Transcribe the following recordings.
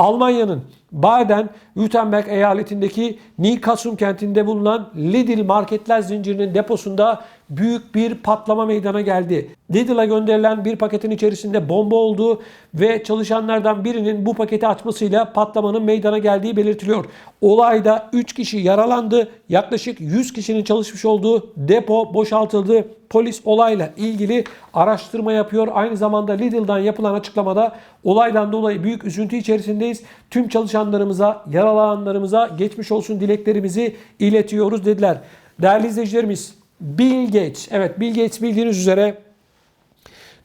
Almanya'nın Baden-Württemberg eyaletindeki Nikasum kentinde bulunan Lidl marketler zincirinin deposunda büyük bir patlama meydana geldi. Lidl'a gönderilen bir paketin içerisinde bomba olduğu ve çalışanlardan birinin bu paketi açmasıyla patlamanın meydana geldiği belirtiliyor. Olayda 3 kişi yaralandı. Yaklaşık 100 kişinin çalışmış olduğu depo boşaltıldı. Polis olayla ilgili araştırma yapıyor. Aynı zamanda Lidl'dan yapılan açıklamada olaydan dolayı büyük üzüntü içerisindeyiz. Tüm çalışanlarımıza, yaralananlarımıza geçmiş olsun dileklerimizi iletiyoruz dediler. Değerli izleyicilerimiz, Bill Gates, evet Bill Gates bildiğiniz üzere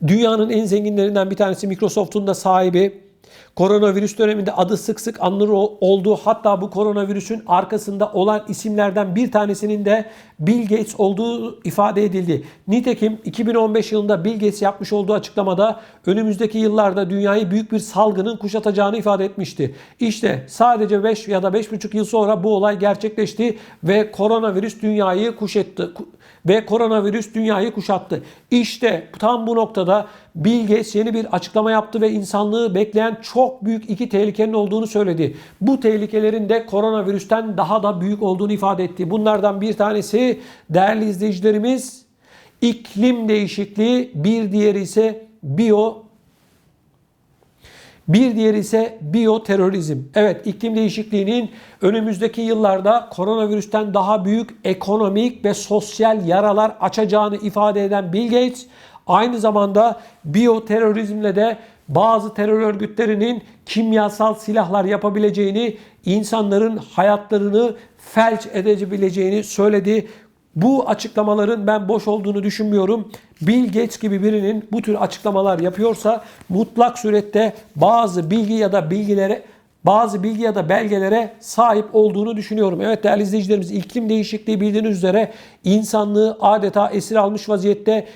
dünyanın en zenginlerinden bir tanesi Microsoft'un da sahibi. Koronavirüs döneminde adı sık sık anılır olduğu hatta bu koronavirüsün arkasında olan isimlerden bir tanesinin de Bill Gates olduğu ifade edildi. Nitekim 2015 yılında Bill Gates yapmış olduğu açıklamada önümüzdeki yıllarda dünyayı büyük bir salgının kuşatacağını ifade etmişti. İşte sadece 5 ya da 5,5 yıl sonra bu olay gerçekleşti ve koronavirüs dünyayı kuşattı ve koronavirüs dünyayı kuşattı. İşte tam bu noktada Bill Gates yeni bir açıklama yaptı ve insanlığı bekleyen çok büyük iki tehlikenin olduğunu söyledi. Bu tehlikelerin de koronavirüsten daha da büyük olduğunu ifade etti. Bunlardan bir tanesi değerli izleyicilerimiz iklim değişikliği, bir diğeri ise biyo bir diğeri ise biyoterörizm. Evet iklim değişikliğinin önümüzdeki yıllarda koronavirüsten daha büyük ekonomik ve sosyal yaralar açacağını ifade eden Bill Gates aynı zamanda biyoterörizmle de bazı terör örgütlerinin kimyasal silahlar yapabileceğini, insanların hayatlarını felç edebileceğini söyledi. Bu açıklamaların ben boş olduğunu düşünmüyorum. Bill Gates gibi birinin bu tür açıklamalar yapıyorsa mutlak surette bazı bilgi ya da bilgilere bazı bilgi ya da belgelere sahip olduğunu düşünüyorum. Evet değerli izleyicilerimiz iklim değişikliği bildiğiniz üzere insanlığı adeta esir almış vaziyette.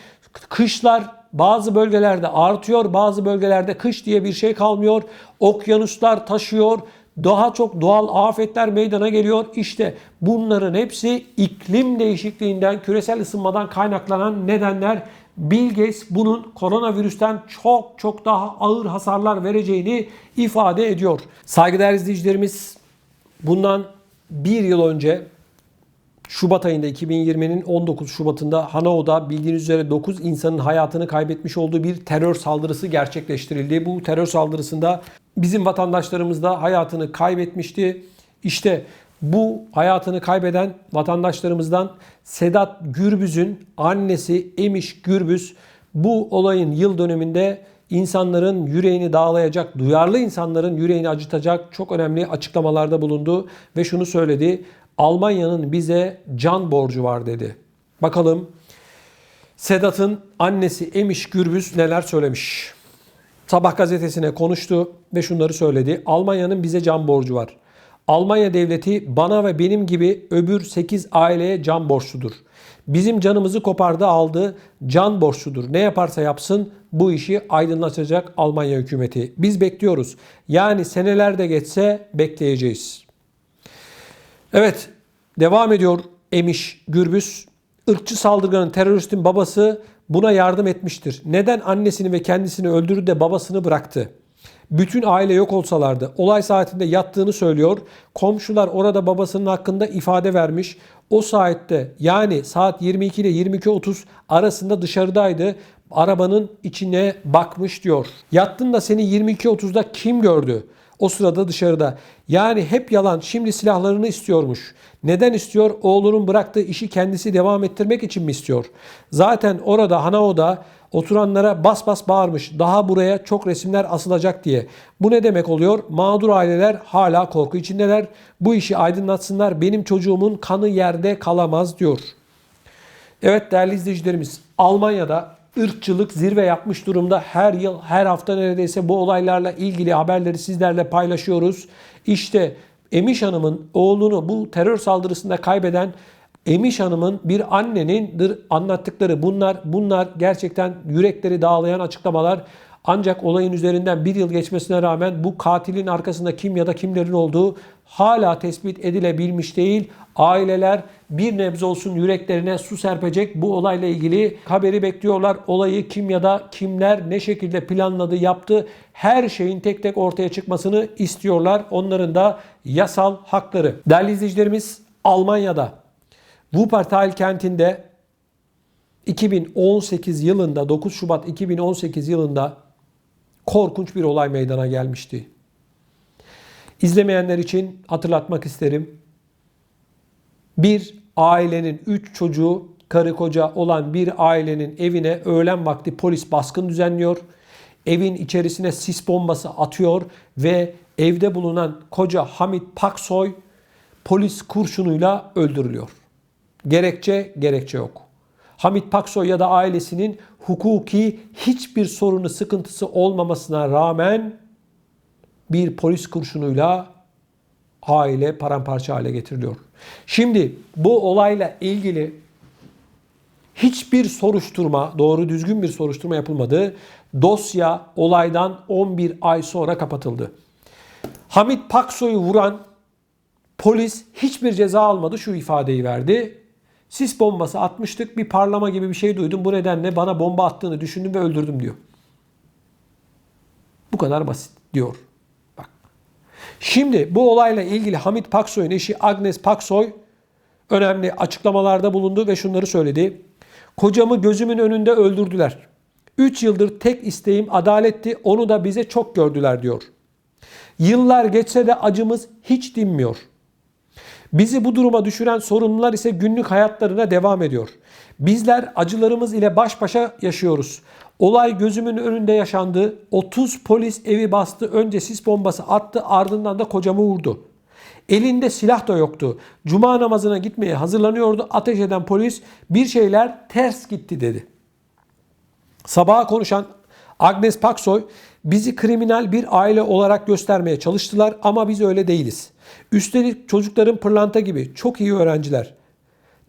Kışlar bazı bölgelerde artıyor, bazı bölgelerde kış diye bir şey kalmıyor. Okyanuslar taşıyor, daha çok doğal afetler meydana geliyor. İşte bunların hepsi iklim değişikliğinden, küresel ısınmadan kaynaklanan nedenler. Bill Gates bunun koronavirüsten çok çok daha ağır hasarlar vereceğini ifade ediyor. Saygıdeğer izleyicilerimiz bundan bir yıl önce Şubat ayında 2020'nin 19 Şubat'ında Hanover'da bildiğiniz üzere 9 insanın hayatını kaybetmiş olduğu bir terör saldırısı gerçekleştirildi. Bu terör saldırısında bizim vatandaşlarımız da hayatını kaybetmişti. İşte bu hayatını kaybeden vatandaşlarımızdan Sedat Gürbüz'ün annesi Emiş Gürbüz bu olayın yıl döneminde insanların yüreğini dağlayacak, duyarlı insanların yüreğini acıtacak çok önemli açıklamalarda bulundu ve şunu söyledi. Almanya'nın bize can borcu var dedi. Bakalım Sedat'ın annesi Emiş Gürbüz neler söylemiş. Sabah gazetesine konuştu ve şunları söyledi. Almanya'nın bize can borcu var. Almanya devleti bana ve benim gibi öbür 8 aileye can borçludur. Bizim canımızı kopardı aldı, can borçludur. Ne yaparsa yapsın bu işi aydınlatacak Almanya hükümeti. Biz bekliyoruz. Yani seneler de geçse bekleyeceğiz. Evet, devam ediyor Emiş Gürbüz. Irkçı saldırganın teröristin babası buna yardım etmiştir. Neden annesini ve kendisini öldürdü de babasını bıraktı? Bütün aile yok olsalardı. Olay saatinde yattığını söylüyor. Komşular orada babasının hakkında ifade vermiş. O saatte yani saat 22 ile 22.30 arasında dışarıdaydı. Arabanın içine bakmış diyor. Yattın da seni 22.30'da kim gördü? O sırada dışarıda. Yani hep yalan. Şimdi silahlarını istiyormuş. Neden istiyor? Oğlunun bıraktığı işi kendisi devam ettirmek için mi istiyor? Zaten orada Hanao'da oturanlara bas bas bağırmış. Daha buraya çok resimler asılacak diye. Bu ne demek oluyor? Mağdur aileler hala korku içindeler. Bu işi aydınlatsınlar. Benim çocuğumun kanı yerde kalamaz diyor. Evet değerli izleyicilerimiz Almanya'da ırkçılık zirve yapmış durumda. Her yıl, her hafta neredeyse bu olaylarla ilgili haberleri sizlerle paylaşıyoruz. İşte Emiş Hanım'ın oğlunu bu terör saldırısında kaybeden Emiş Hanım'ın bir annenin anlattıkları bunlar bunlar gerçekten yürekleri dağlayan açıklamalar. Ancak olayın üzerinden bir yıl geçmesine rağmen bu katilin arkasında kim ya da kimlerin olduğu hala tespit edilebilmiş değil. Aileler bir nebze olsun yüreklerine su serpecek bu olayla ilgili haberi bekliyorlar. Olayı kim ya da kimler ne şekilde planladı, yaptı her şeyin tek tek ortaya çıkmasını istiyorlar. Onların da yasal hakları. Değerli izleyicilerimiz Almanya'da Wuppertal kentinde 2018 yılında 9 Şubat 2018 yılında korkunç bir olay meydana gelmişti. İzlemeyenler için hatırlatmak isterim. Bir ailenin 3 çocuğu karı koca olan bir ailenin evine öğlen vakti polis baskın düzenliyor. Evin içerisine sis bombası atıyor ve evde bulunan koca Hamit Paksoy polis kurşunuyla öldürülüyor. Gerekçe gerekçe yok. Hamit Paksoy ya da ailesinin hukuki hiçbir sorunu sıkıntısı olmamasına rağmen bir polis kurşunuyla aile paramparça hale getiriliyor. Şimdi bu olayla ilgili hiçbir soruşturma, doğru düzgün bir soruşturma yapılmadı. Dosya olaydan 11 ay sonra kapatıldı. Hamit Paksoy'u vuran polis hiçbir ceza almadı şu ifadeyi verdi. Sis bombası atmıştık bir parlama gibi bir şey duydum. Bu nedenle bana bomba attığını düşündüm ve öldürdüm diyor. Bu kadar basit diyor. Şimdi bu olayla ilgili Hamit Paksoy'un eşi Agnes Paksoy önemli açıklamalarda bulundu ve şunları söyledi. Kocamı gözümün önünde öldürdüler. 3 yıldır tek isteğim adaletti. Onu da bize çok gördüler diyor. Yıllar geçse de acımız hiç dinmiyor. Bizi bu duruma düşüren sorunlar ise günlük hayatlarına devam ediyor. Bizler acılarımız ile baş başa yaşıyoruz. Olay gözümün önünde yaşandı. 30 polis evi bastı. Önce sis bombası attı ardından da kocamı vurdu. Elinde silah da yoktu. Cuma namazına gitmeye hazırlanıyordu. Ateş eden polis bir şeyler ters gitti dedi. Sabaha konuşan Agnes Paksoy bizi kriminal bir aile olarak göstermeye çalıştılar ama biz öyle değiliz. Üstelik çocukların pırlanta gibi çok iyi öğrenciler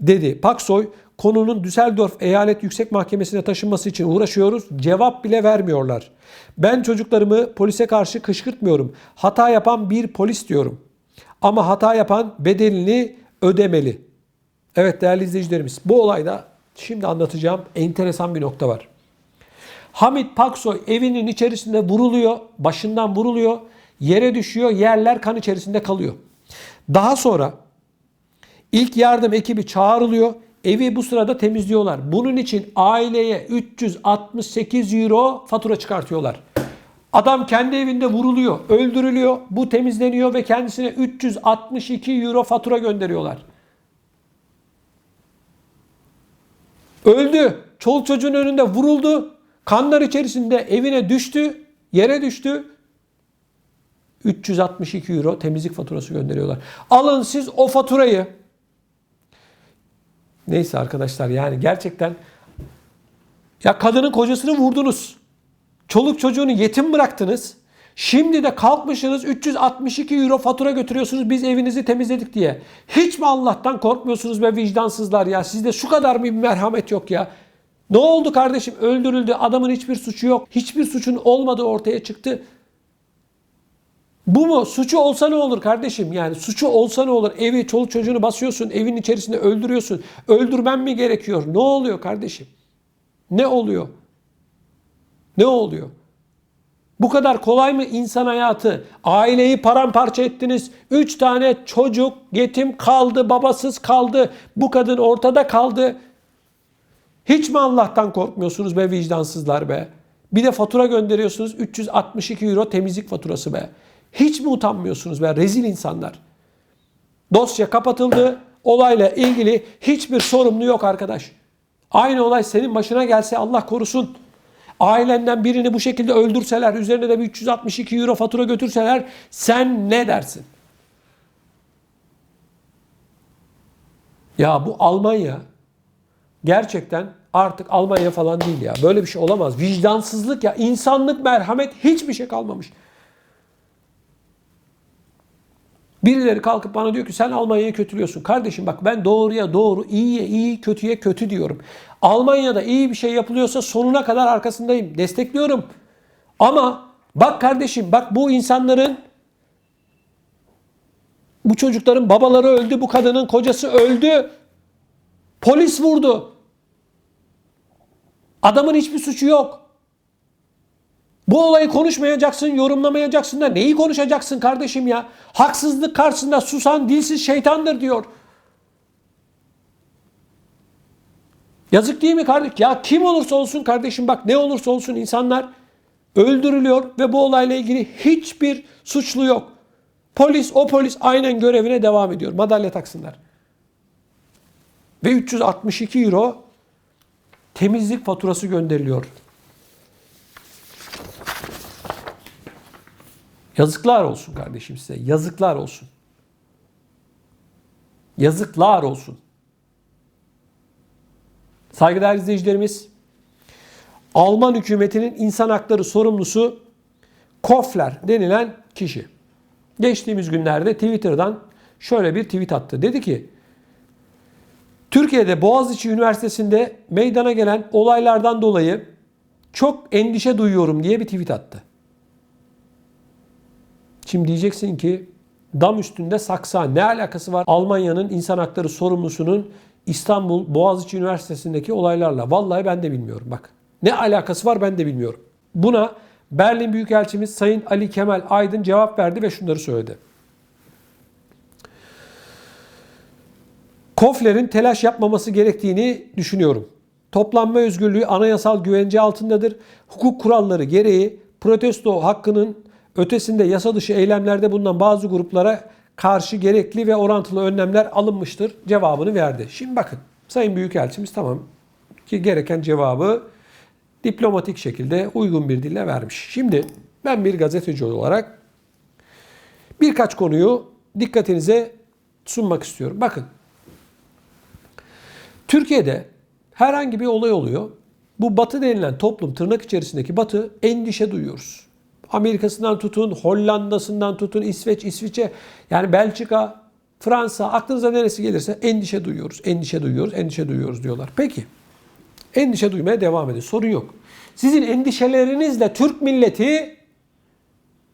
dedi. Paksoy konunun Düsseldorf Eyalet Yüksek Mahkemesi'ne taşınması için uğraşıyoruz. Cevap bile vermiyorlar. Ben çocuklarımı polise karşı kışkırtmıyorum. Hata yapan bir polis diyorum. Ama hata yapan bedelini ödemeli. Evet değerli izleyicilerimiz bu olayda şimdi anlatacağım enteresan bir nokta var. Hamit Paksoy evinin içerisinde vuruluyor, başından vuruluyor, yere düşüyor, yerler kan içerisinde kalıyor. Daha sonra ilk yardım ekibi çağrılıyor. Evi bu sırada temizliyorlar. Bunun için aileye 368 euro fatura çıkartıyorlar. Adam kendi evinde vuruluyor, öldürülüyor, bu temizleniyor ve kendisine 362 euro fatura gönderiyorlar. Öldü. Çoluk çocuğun önünde vuruldu. Kanlar içerisinde evine düştü, yere düştü. 362 euro temizlik faturası gönderiyorlar. Alın siz o faturayı. Neyse arkadaşlar yani gerçekten ya kadının kocasını vurdunuz. Çoluk çocuğunu yetim bıraktınız. Şimdi de kalkmışsınız 362 euro fatura götürüyorsunuz biz evinizi temizledik diye. Hiç mi Allah'tan korkmuyorsunuz be vicdansızlar ya? Sizde şu kadar mı bir merhamet yok ya? Ne oldu kardeşim? Öldürüldü. Adamın hiçbir suçu yok. Hiçbir suçun olmadığı ortaya çıktı. Bu mu? Suçu olsa ne olur kardeşim? Yani suçu olsa ne olur? Evi, çoluk çocuğunu basıyorsun, evin içerisinde öldürüyorsun. Öldürmen mi gerekiyor? Ne oluyor kardeşim? Ne oluyor? Ne oluyor? Bu kadar kolay mı insan hayatı? Aileyi paramparça ettiniz. Üç tane çocuk yetim kaldı, babasız kaldı. Bu kadın ortada kaldı. Hiç mi Allah'tan korkmuyorsunuz be vicdansızlar be? Bir de fatura gönderiyorsunuz 362 euro temizlik faturası be. Hiç mi utanmıyorsunuz be rezil insanlar? Dosya kapatıldı. Olayla ilgili hiçbir sorumlu yok arkadaş. Aynı olay senin başına gelse Allah korusun. Ailenden birini bu şekilde öldürseler, üzerine de bir 362 euro fatura götürseler sen ne dersin? Ya bu Almanya gerçekten artık Almanya falan değil ya. Böyle bir şey olamaz. Vicdansızlık ya, insanlık, merhamet hiçbir şey kalmamış. Birileri kalkıp bana diyor ki sen Almanya'yı kötülüyorsun. Kardeşim bak ben doğruya doğru, iyiye iyi, kötüye kötü diyorum. Almanya'da iyi bir şey yapılıyorsa sonuna kadar arkasındayım. Destekliyorum. Ama bak kardeşim bak bu insanların bu çocukların babaları öldü, bu kadının kocası öldü. Polis vurdu. Adamın hiçbir suçu yok. Bu olayı konuşmayacaksın, yorumlamayacaksın da neyi konuşacaksın kardeşim ya? Haksızlık karşısında susan dilsiz şeytandır diyor. Yazık değil mi kardeşim? Ya kim olursa olsun kardeşim bak ne olursa olsun insanlar öldürülüyor ve bu olayla ilgili hiçbir suçlu yok. Polis o polis aynen görevine devam ediyor. Madalya taksınlar. Ve 362 euro temizlik faturası gönderiliyor. Yazıklar olsun kardeşim size. Yazıklar olsun. Yazıklar olsun. Saygıdeğer izleyicilerimiz, Alman hükümetinin insan hakları sorumlusu Kofler denilen kişi. Geçtiğimiz günlerde Twitter'dan şöyle bir tweet attı. Dedi ki, Türkiye'de Boğaziçi Üniversitesi'nde meydana gelen olaylardan dolayı çok endişe duyuyorum diye bir tweet attı. Şimdi diyeceksin ki dam üstünde saksa ne alakası var Almanya'nın insan hakları sorumlusunun İstanbul Boğaziçi Üniversitesi'ndeki olaylarla? Vallahi ben de bilmiyorum bak. Ne alakası var ben de bilmiyorum. Buna Berlin Büyükelçimiz Sayın Ali Kemal Aydın cevap verdi ve şunları söyledi. Kofler'in telaş yapmaması gerektiğini düşünüyorum. Toplanma özgürlüğü anayasal güvence altındadır. Hukuk kuralları gereği protesto hakkının ötesinde yasa dışı eylemlerde bulunan bazı gruplara karşı gerekli ve orantılı önlemler alınmıştır cevabını verdi. Şimdi bakın Sayın Büyükelçimiz tamam ki gereken cevabı diplomatik şekilde uygun bir dille vermiş. Şimdi ben bir gazeteci olarak birkaç konuyu dikkatinize sunmak istiyorum. Bakın Türkiye'de herhangi bir olay oluyor. Bu batı denilen toplum tırnak içerisindeki batı endişe duyuyoruz. Amerika'sından tutun, Hollanda'sından tutun, İsveç, İsviçre, yani Belçika, Fransa, aklınıza neresi gelirse endişe duyuyoruz, endişe duyuyoruz, endişe duyuyoruz diyorlar. Peki, endişe duymaya devam edin, sorun yok. Sizin endişelerinizle Türk milleti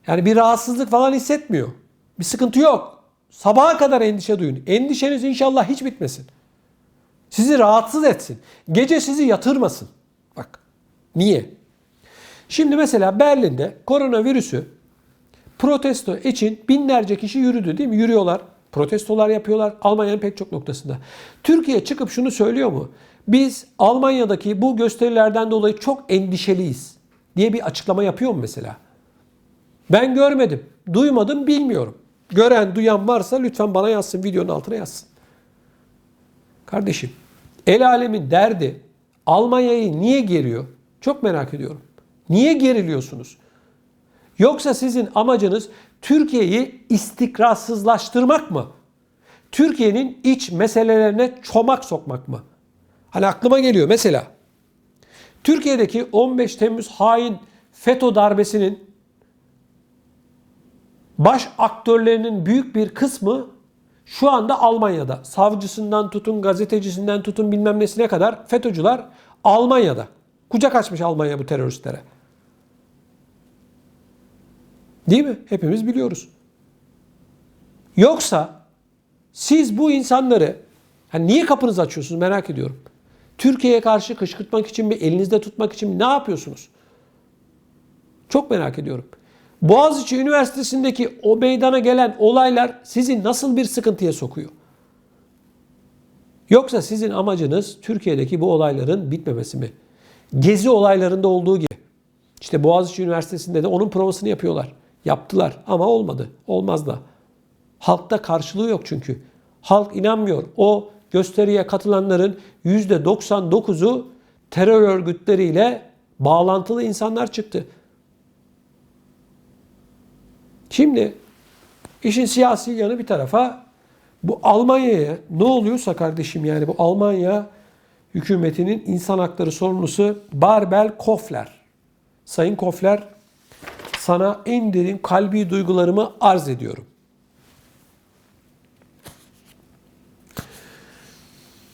yani bir rahatsızlık falan hissetmiyor. Bir sıkıntı yok. Sabaha kadar endişe duyun. Endişeniz inşallah hiç bitmesin. Sizi rahatsız etsin. Gece sizi yatırmasın. Bak. Niye? Şimdi mesela Berlin'de koronavirüsü protesto için binlerce kişi yürüdü değil mi? Yürüyorlar. Protestolar yapıyorlar Almanya'nın pek çok noktasında. Türkiye çıkıp şunu söylüyor mu? Biz Almanya'daki bu gösterilerden dolayı çok endişeliyiz diye bir açıklama yapıyor mu mesela? Ben görmedim, duymadım, bilmiyorum. Gören, duyan varsa lütfen bana yazsın, videonun altına yazsın. Kardeşim, el alemin derdi Almanya'yı niye geriyor? Çok merak ediyorum. Niye geriliyorsunuz? Yoksa sizin amacınız Türkiye'yi istikrarsızlaştırmak mı? Türkiye'nin iç meselelerine çomak sokmak mı? Hani aklıma geliyor mesela. Türkiye'deki 15 Temmuz hain FETÖ darbesinin baş aktörlerinin büyük bir kısmı şu anda Almanya'da. Savcısından tutun, gazetecisinden tutun bilmem nesine kadar FETÖ'cüler Almanya'da. Kucak açmış Almanya bu teröristlere. Değil mi? Hepimiz biliyoruz. Yoksa siz bu insanları hani niye kapınızı açıyorsunuz merak ediyorum. Türkiye'ye karşı kışkırtmak için mi, elinizde tutmak için mi ne yapıyorsunuz? Çok merak ediyorum. Boğaziçi Üniversitesi'ndeki o meydana gelen olaylar sizi nasıl bir sıkıntıya sokuyor? Yoksa sizin amacınız Türkiye'deki bu olayların bitmemesi mi? Gezi olaylarında olduğu gibi. İşte Boğaziçi Üniversitesi'nde de onun provasını yapıyorlar. Yaptılar ama olmadı. Olmaz da. Halkta karşılığı yok çünkü. Halk inanmıyor. O gösteriye katılanların %99'u terör örgütleriyle bağlantılı insanlar çıktı. Şimdi işin siyasi yanı bir tarafa bu Almanya'ya ne oluyorsa kardeşim yani bu Almanya hükümetinin insan hakları sorumlusu Barbel Kofler. Sayın Kofler sana en derin kalbi duygularımı arz ediyorum.